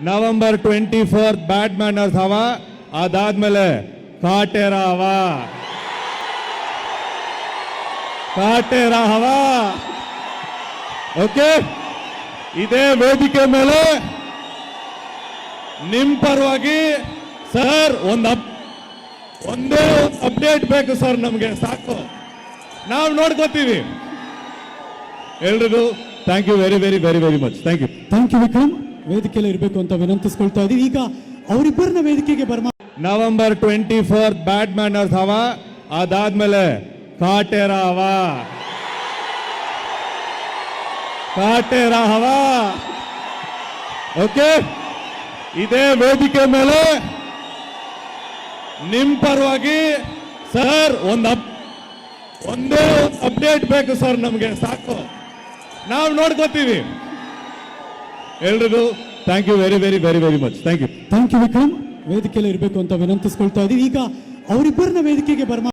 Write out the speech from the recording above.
November twenty fourth bad manners ಅವ ಅದಾದ್ಮೇಲೆ ಕಾಟೇರ ಅವ ಕಾಟೇರ ಅವ ಓಕೆ? ಇದೇ ವೇದಿಕೆ ಮೇಲೆ ನಿಮ್ ಪರವಾಗಿ ಸರ್, ಒಂದು ಒಂದೇ ಒಂದು ಅಪ್ಡೇಟ್ ಬೇಕು ಸರ್ ನಮಗೆ, ಸಾಕು. ನಾವು ನೋಡ್ಕೋತೀವಿ. ಎಲ್ರಿಗೂ thank you very very very very much thank you thank you Vikram ವೇದಿಕೆಯಲ್ಲಿ ಇರಬೇಕು ಅಂತ ವಿನಂತಿಸ್ಕೊಳ್ತಾ ಇದ್ದೀವಿ ಈಗ ಅವರಿಬ್ಬರನ್ನ ವೇದಿಕೆಗೆ Burma November twenty four bad manners ಅವ ಅದಾದ್ಮೇಲೆ ಕಾಟೇರ ಹವ ಕಾಟೇರ ಓಕೆ? ಇದೇ ವೇದಿಕೆ ಮೇಲೆ ನಿಮ್ ಪರವಾಗಿ ಸರ್, ಒಂದು ಒಂದೇ ಒಂದು ಅಪ್ಡೇಟ್ ಬೇಕು ಸರ್ ನಮಗೆ, ಸಾಕು. ನಾವು ನೋಡ್ಕೋತೀವಿ. ಎಲ್ರಿಗೂ thank you very very very very much thank you thank you Vikram ವೇದಿಕೆಯಲ್ಲಿ ಇರಬೇಕು ಅಂತ ವಿನಂತಿಸ್ಕೊಳ್ತಾ ಇದೀವಿ ಈಗ ಅವರಿಬ್ಬರನ್ನ ವೇದಿಕೆಗೆ ಬರ್ಮಾ